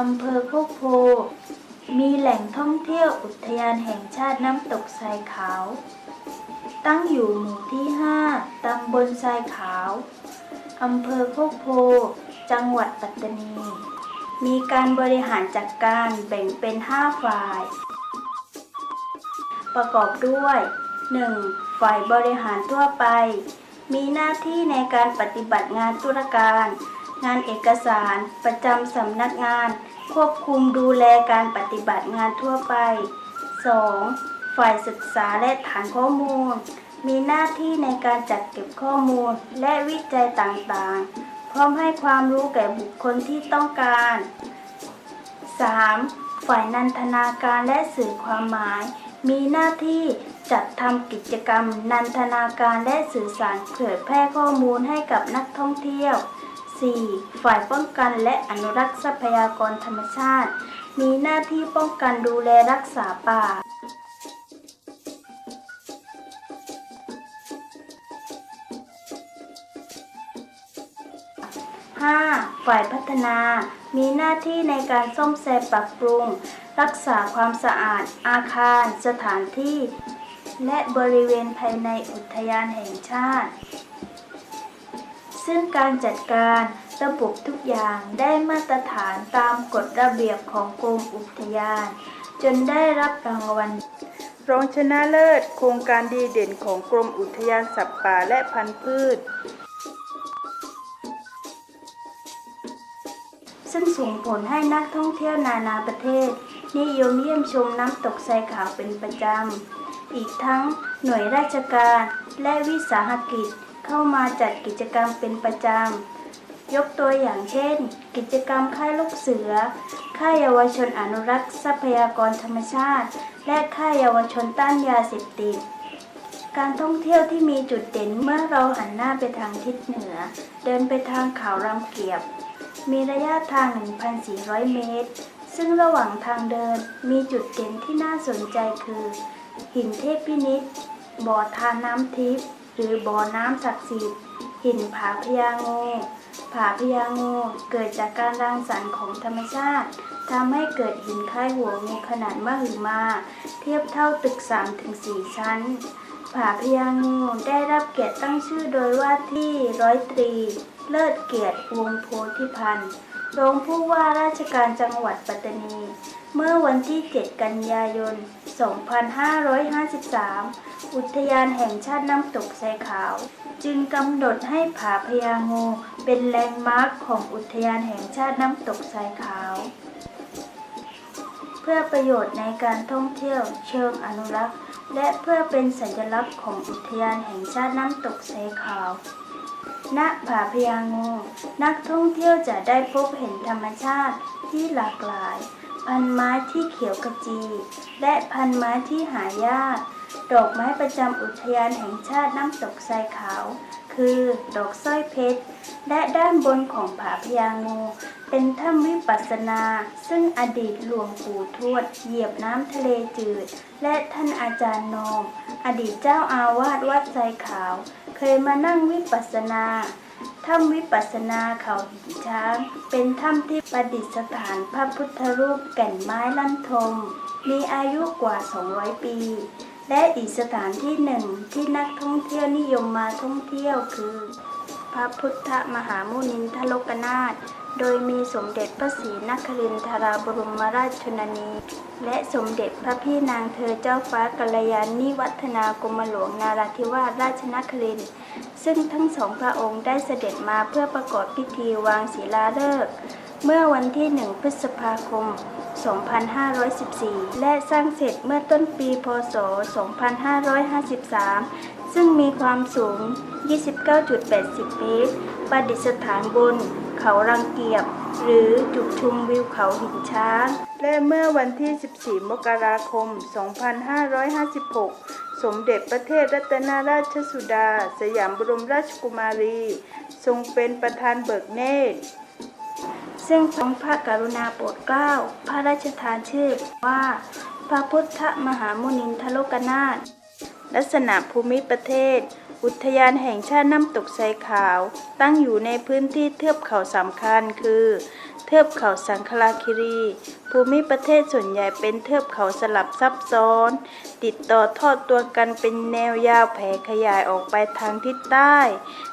อำเภอโคกโพ มีแหล่งท่องเที่ยวอุทยานแห่งชาติน้ำตกทรายขาว ตั้งอยู่หมู่ที่ 5 ตำบลทรายขาว อำเภอโคกโพ จังหวัดปัตตานี มีการบริหารจัดการแบ่งเป็น 5 ฝ่าย ประกอบด้วย 1. ฝ่ายบริหารทั่วไป มีหน้าที่ในการปฏิบัติงานธุรการงานเอกสารประจำสำนักงาน ควบคุมดูแลการปฏิบัติงานทั่วไป 2. ฝ่ายศึกษาและฐานข้อมูล มีหน้าที่ในการจัดเก็บข้อมูลและวิจัยต่างๆ พร้อมให้ความรู้แก่บุคคลที่ต้องการ 3. ฝ่ายนันทนาการและสื่อความหมาย มีหน้าที่จัดทำกิจกรรม นันทนาการและสื่อสารเผยแพร่ข้อมูลให้กับนักท่องเที่ยว 4. ฝ่ายป้องกันและอนุรักษ์ทรัพยากรธรรมชาติ มีหน้าที่ป้องกันดูแลรักษาป่า 5. ฝ่ายพัฒนา มีหน้าที่ในการซ่อมแซมปรับปรุง รักษาความสะอาด อาคาร สถานที่ และบริเวณภายในอุทยานแห่งชาติ ซึ่งการจัดการระบบทุกอย่างได้มาตรฐานตามกฎระเบียบของกรมอุทยาน จนได้รับรางวัลรองชนะเลิศ โครงการดีเด่นของกรมอุทยานสัตว์ป่าและพันธุ์พืช ซึ่งส่งผลให้นักท่องเที่ยวนานาประเทศ นิยมเยี่ยมชมน้ำตกทรายขาวเป็นประจำ อีกทั้งหน่วยราชการและวิสาหกิจ เข้ามาจัดกิจกรรมเป็นประจำ ยกตัวอย่างเช่น กิจกรรมค่ายลูกเสือ ค่ายเยาวชนอนุรักษ์ทรัพยากรธรรมชาติ และค่ายเยาวชนต้านยาเสพติดการท่องเที่ยวที่มีจุดเด่นเมื่อเราหันหน้าไปทางทิศเหนือ เดินไปทางเขารำเกียบ มีระยะทาง 1,400 เมตร ซึ่งระหว่างทางเดินมีจุดเด่นที่น่าสนใจคือ หินเทพพินิษบ่อทานน้ำทิพย์ หรือบ่อน้ำศักดิ์สิทธิ์หินผาพญางูผาพญางูเกิดจากการรังสรรค์ของธรรมชาติทำให้เกิดหินคล้ายหัวงูขนาดมหึมา เทียบเท่าตึก 3-4 ชั้น ผาพญางูได้รับเกียรติตั้งชื่อโดยว่าที่ร้อยตรี เลิศเกียรติวงโพธิพันธ์รองผู้ว่าราชการจังหวัดปัตตานี เมื่อวันที่ 7 กันยายน 2553 อุทยานแห่งชาติน้ำตกไซขาว จึงกำหนดให้ผาพญางูเป็นแลนด์มาร์คของอุทยานแห่งชาติน้ำตกไซขาว เพื่อประโยชน์ในการท่องเที่ยวเชิงอนุรักษ์ และเพื่อเป็นสัญลักษณ์ของอุทยานแห่งชาติน้ำตกไซขาวณผาพญางู นักท่องเที่ยวจะได้พบเห็นธรรมชาติที่หลากหลาย พันไม้ที่เขียวขจี และพันไม้ที่หายาก ดอกไม้ประจำอุทยานแห่งชาติน้ำตกทรายขาว คือดอกสร้อยเพชร และด้านบนของผาพญางูเป็นถ้ำวิปัสสนา ซึ่งอดีตหลวงปู่ทวด เหยียบน้ำทะเลจืด และท่านอาจารย์โนมอดีตเจ้าอาวาสวัดทรายขาว เคยมานั่งวิปัสสนา ถ้ำวิปัสสนาเขาหินช้าง เป็นถ้ำที่ประดิษฐานพระพุทธรูปแก่นไม้ลั่นทม มีอายุกว่า 200 ปี และอีกสถานที่หนึ่งที่นักท่องเที่ยวนิยมมาท่องเที่ยวคือ พระพุทธมหามุนินทโลกนาถ โดยมีสมเด็จพระศรีนครินทราบรมราชชนนี และสมเด็จพระพี่นางเธอเจ้าฟ้ากัลยาณิวัฒนากรมหลวงนาราธิวาสราชนคริน ซึ่งทั้งสองพระองค์ได้เสด็จมาเพื่อประกอบพิธีวางศิลาฤกษ์เมื่อวันที่ 1 พฤษภาคม 2514 และสร้างเสร็จเมื่อต้นปีพศ 2553 ซึ่งมีความสูง 29.80 เมตร ประดิษฐานบน เขารังเกียบ หรือจุดชมวิวเขาหินช้าง และเมื่อวันที่ 14 มกราคม 2556 สมเด็จพระเทพรัตนราชสุดา สยามบรมราชกุมารี ทรงเป็นประธานเบิกเนตรซึ่งทรงพระกรุณาโปรดเกล้า พระราชทานชื่อว่า พระพุทธมหามุนินทโลกนาถลักษณะภูมิประเทศ อุทยานแห่งชาติน้ำตกไซขาว ตั้งอยู่ในพื้นที่เทือกเขาสำคัญคือ เทือกเขาสังคลาคิรี ภูมิประเทศส่วนใหญ่เป็นเทือกเขาสลับซับซ้อน ติดต่อทอดตัวกันเป็นแนวยาวแผ่ขยายออกไปทางทิศใต้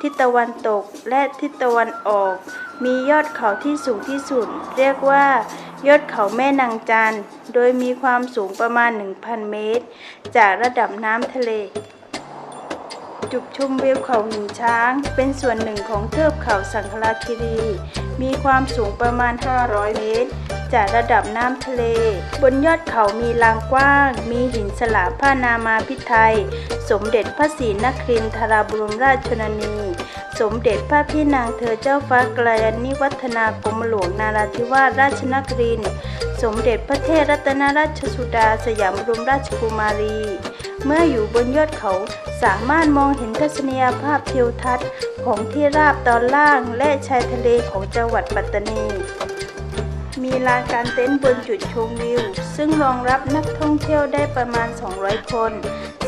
ทิศตะวันตกและทิศตะวันออก มียอดเขาที่สูงที่สุด เรียกว่ายอดเขาแม่นางจันโดยมีความสูงประมาณ 1,000 เมตร จากระดับน้ำทะเล จุดชมวิวเขาหินช้าง เป็นส่วนหนึ่งของเทือกเขาสังคลาคิรี มีความสูงประมาณ 500 เมตร จากระดับน้ำทะเล บนยอดเขามีลานกว้าง มีหินสลาผ้านามาพิไทย สมเด็จพระศรีนครินทราบรมราชชนนี สมเด็จพระพี่นางเธอเจ้าฟ้ากลายนิวัฒนากรมหลวงนาราธิวาสราชนคริน สมเด็จพระเทพรัตนราชสุดาสยามบรมราชกุมารี เมื่ออยู่บนยอดเขาสามารถมองเห็นทัศนียภาพทิวทัศน์ของที่ราบตอนล่างและชายทะเลของจังหวัดปัตตานี มีลานกางเต็นท์บนจุดชมวิว ซึ่งรองรับนักท่องเที่ยวได้ประมาณ 200 คน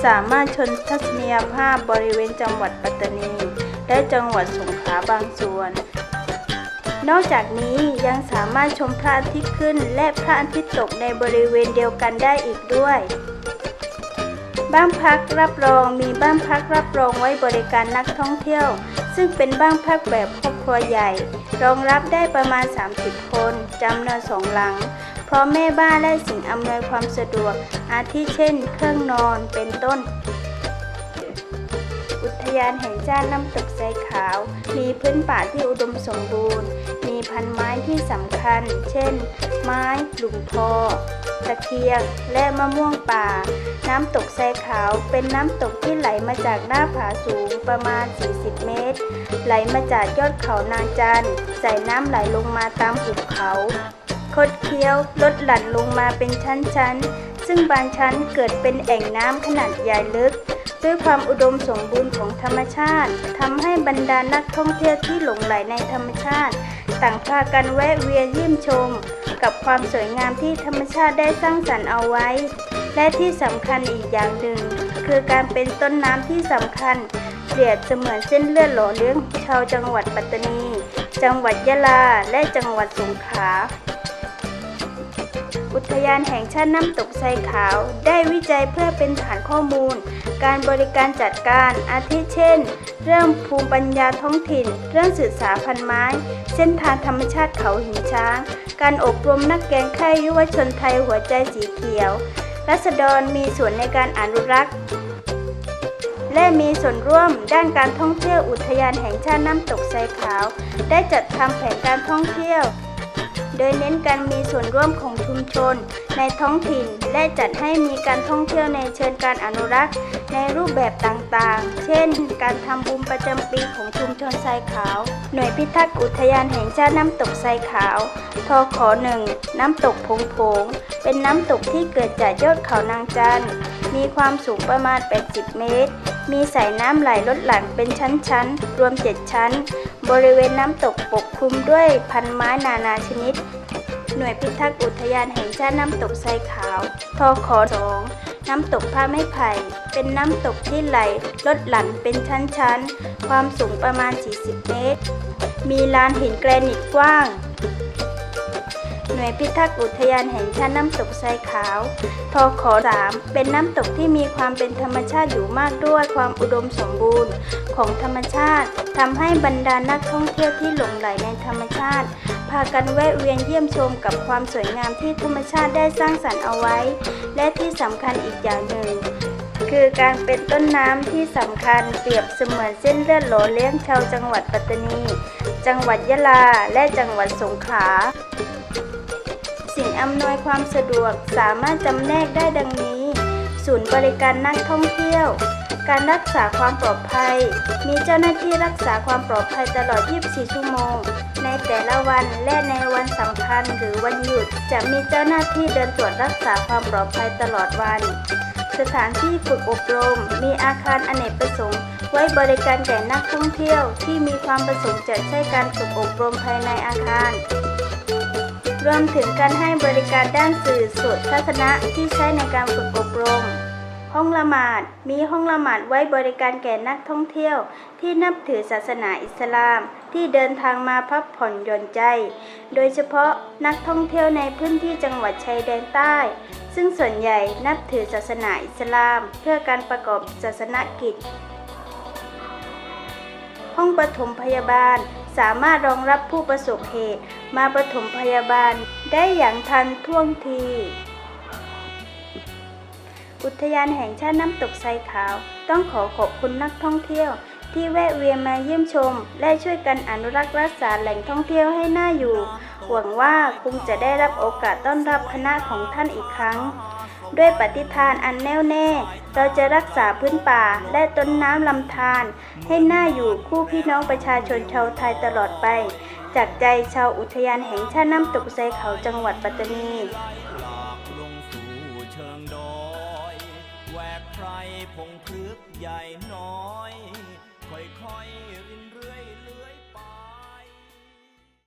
สามารถชมทัศนียภาพบริเวณจังหวัดปัตตานี และจังหวัดสงขลาบางส่วน นอกจากนี้ยังสามารถชมพระอาทิตย์ขึ้นและพระอาทิตย์ตกในบริเวณเดียวกันได้อีกด้วย บ้านพักรับรองมีบ้านพักรับรองไว้บริการนักท่องเที่ยว ซึ่งเป็นบ้านพักแบบครอบครัวใหญ่ รองรับได้ประมาณ 30 คนจำนวนสองหลังพร้อมแม่บ้านและสิ่งอำนวยความสะดวก อาทิเช่น เครื่องนอนเป็นต้น ยานแห่งชาติน้ำตกไซขาว มีพื้นป่าที่อุดมสมบูรณ์ มีพันไม้ที่สำคัญ เช่น ไม้หลุมพอ ตะเคียง และมะม่วงป่า น้ำตกไซขาว เป็นน้ำตกที่ไหลมาจากหน้าผาสูงประมาณ 40 เมตร ไหลมาจากยอดเขานางจันใส่น้ำไหลลงมาตามหุบเขาคดเคี้ยวลดหลั่นลงมาเป็นชั้นๆ ซึ่งบางชั้นเกิดเป็นแอ่งน้ำขนาดใหญ่ลึก ด้วยความอุดมสมบูรณ์ของธรรมชาติทำให้บรรดานักท่องเที่ยวที่หลงไหลในธรรมชาติ ต่างพากันแวะเวียนเยี่ยมชม กับความสวยงามที่ธรรมชาติได้สร้างสรรค์เอาไว้ และที่สำคัญอีกอย่างหนึ่ง คือการเป็นต้นน้ำที่สำคัญเปรียบเสมือนเส้นเลือดหล่อเลี้ยงชาวจังหวัดปัตตานี จังหวัดยะลา และจังหวัดสงขลา อุทยานแห่งชาติน้ำตกไซขาว ได้วิจัยเพื่อเป็นฐานข้อมูล การบริการจัดการอาทิเช่น เรื่องภูมิปัญญาท้องถิ่น เรื่องศึกษาพันไม้ เส้นทางธรรมชาติเขาหินช้าง การอบรมนักแกงค่ยยุวชนไทยหัวใจสีเขียวรัษฎรมีส่วนในการอนุรักษ์ และมีส่วนร่วมด้านการท่องเที่ยวอุทยานแห่งชาติน้ำตกไซขาว ได้จัดทำแผนการท่องเที่ยว โดยเน้นการมีส่วนร่วมของ ชุมชน ในท้องถิ่น และจัดให้มีการท่องเที่ยวในเชิงการอนุรักษ์ ในรูปแบบต่างๆ เช่น การทำบุญประจำปีของชุมชนทรายขาว หน่วยพิทักษ์อุทยานแห่งชาติน้ำตกทรายขาว ทขหนึ่งน้ำตกพงโผง เป็นน้ำตกที่เกิดจากยอดเขานางจันทร์มีความสูงประมาณ 80 เมตร มีสายน้ำไหลลดหลั่นเป็นชั้นๆ รวม 7 ชั้น บริเวณน้ำตกปกคลุมด้วยพันไม้นานาชนิด หน่วยพิทักษ์อุทยานแห่งชาติน้ำตกไซขาวทอคสองน้ำตกผ้าไม้ไผ่ เป็นน้ำตกที่ไหลลดหลั่นเป็นชั้นๆ ความสูงประมาณ 40 เมตร มีลานหินแกรนิตกว้าง หน่วยพิทักษ์อุทยานแห่งชาติน้ำตกไซขาวทค3เป็นน้ำตกที่มีความเป็นธรรมชาติอยู่มากด้วยความอุดมสมบูรณ์ของธรรมชาติทำให้บรรดานักท่องเที่ยวที่หลงไหลในธรรมชาติ พากันแวะเวียนเยี่ยมชมกับความสวยงามที่ธรรมชาติได้สร้างสรรค์เอาไว้ และที่สำคัญอีกอย่างหนึ่งคือการเป็นต้นน้ำที่สำคัญเปรียบเสมือนเส้นเลือดหล่อเลี้ยงชาวจังหวัดปัตตานี จังหวัดยะลา และจังหวัดสงขลา สิ่งอำนวยความสะดวกสามารถจำแนกได้ดังนี้ ศูนย์บริการนักท่องเที่ยว การรักษาความปลอดภัย มีเจ้าหน้าที่รักษาความปลอดภัยตลอด 24 ชั่วโมง ในแต่ละวันและในวันสำคัญหรือวันหยุด จะมีเจ้าหน้าที่เดินตรวจรักษาความปลอดภัยตลอดวัน สถานที่ฝึกอบรม มีอาคารอเนกประสงค์ไว้บริการแก่นักท่องเที่ยวที่มีความประสงค์จะใช้การฝึกอบรมภายในอาคาร รวมถึงการให้บริการด้านสื่อสดทัศนะที่ใช้ในการฝึกอบรม ห้องละหมาด มีห้องละหมาดไว้บริการแก่นักท่องเที่ยว ที่นับถือศาสนาอิสลาม ที่เดินทางมาพักผ่อนหย่อนใจ โดยเฉพาะนักท่องเที่ยวในพื้นที่จังหวัดชายแดนใต้ ซึ่งส่วนใหญ่นับถือศาสนาอิสลาม เพื่อการประกอบศาสนกิจ ห้องปฐมพยาบาล สามารถรองรับผู้ประสบเหตุมาปฐมพยาบาลได้อย่างทันท่วงที อุทยานแห่งชาติน้ำตกไซขาว ต้องขอขอบคุณนักท่องเที่ยว ที่แวะเวียนมาเยี่ยมชม และช่วยกันอนุรักษ์รักษาแหล่งท่องเที่ยวให้น่าอยู่ หวังว่าคงจะได้รับโอกาสต้อนรับคณะของท่านอีกครั้ง ด้วยปฏิทานอันแน่วแน่ เราจะรักษาพื้นป่าและต้นน้ำลำธารให้น่าอยู่คู่พี่น้องประชาชนชาวไทยตลอดไป จากใจชาวอุทยานแห่งชาติน้ำตกไซเขาจังหวัดปัตตานีแวกไพรพงพึกใหญ่น้อย